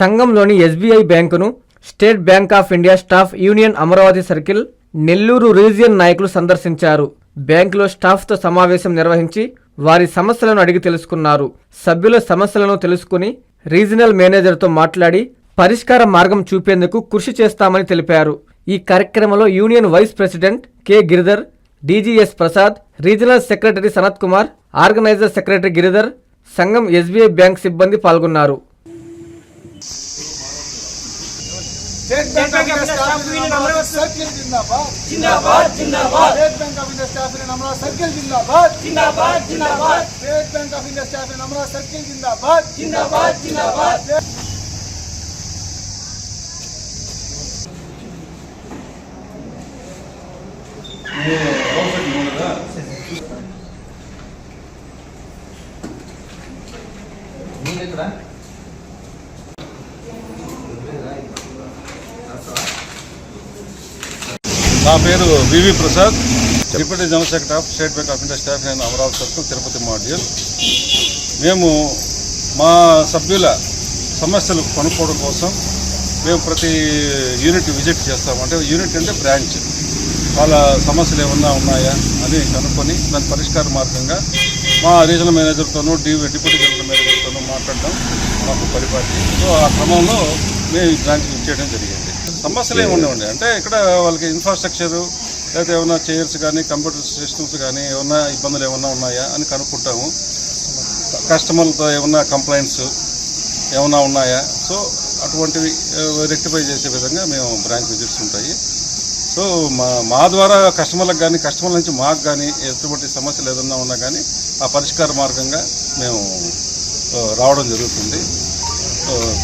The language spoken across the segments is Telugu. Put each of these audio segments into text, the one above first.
సంఘంలోని ఎస్బీఐ బ్యాంకును State Bank of India staff union Amaravati circle Nellore region నాయకులు సందర్శించారు. బ్యాంకులో స్టాఫ్తో సమావేశం నిర్వహించి వారి సమస్యలను అడిగి తెలుసుకున్నారు. సభ్యుల సమస్యలను తెలుసుకుని రీజనల్ మేనేజర్తో మాట్లాడి పరిష్కార మార్గం చూపేందుకు కృషి చేస్తామని తెలిపారు. ఈ కార్యక్రమంలో union vice president K. Giridhar DGS Prasad regional secretary Sanath Kumar organiser secretary Giridhar సంఘం ఎస్బీఐ బ్యాంక్ సిబ్బంది పాల్గొన్నారు. State Bank of India staff union Amaravati circle జిందాబాద్ జిందాబాద్ జిందాబాద్ State Bank of India staff union Amaravati circle జిందాబాద్ జిందాబాద్ జిందాబాద్ State Bank of India staff union Amaravati circle జిందాబాద్ జిందాబాద్ జిందాబాద్ నా పేరు V V Prasad. Deputy general secretary of State Bank of India staff నేను అమరావతి సర్కిల్ తిరుపతి మాడ్యూల్. మేము మా సభ్యుల సమస్యలు కనుక్కోవడం కోసం మేము ప్రతి యూనిట్ విజిట్ చేస్తాము అంటే యూనిట్ అంటే బ్రాంచ్. వాళ్ళ సమస్యలు ఏమన్నా ఉన్నాయా అని కనుక్కొని దాని పరిష్కార మార్గంగా మా రీజనల్ మేనేజర్తోనూ డి డిప్యూటీ జనరల్ మేనేజర్తోనూ మాట్లాడడం మాకు పరిపాటి. సో ఆ క్రమంలో మేము ఈ బ్రాంచ్ చేయడం జరిగింది. సమస్యలు ఏమి ఉండవండి. అంటే ఇక్కడ వాళ్ళకి ఇన్ఫ్రాస్ట్రక్చరు లేకపోతే ఏమైనా చైర్స్ కానీ కంప్యూటర్ సిస్టమ్స్ కానీ ఏమన్నా ఇబ్బందులు ఏమన్నా ఉన్నాయా అని కనుక్కుంటాము. కస్టమర్లతో ఏమన్నా కంప్లైంట్స్ ఏమన్నా ఉన్నాయా? సో అటువంటివి రెక్టిఫై చేసే విధంగా మేము బ్రాంచ్ విజిట్స్ ఉంటాయి. సో మా మా ద్వారా కస్టమర్లకు కానీ కస్టమర్ల నుంచి మాకు కానీ ఎటువంటి సమస్యలు ఏదన్నా ఉన్నా కానీ ఆ పరిష్కార మార్గంగా మేము రావడం జరుగుతుంది.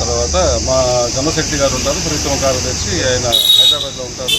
తర్వాత మా జనరల్ గారు ఉంటారు ప్రీతమ కార్యదర్శి ఆయన హైదరాబాద్లో ఉంటారు.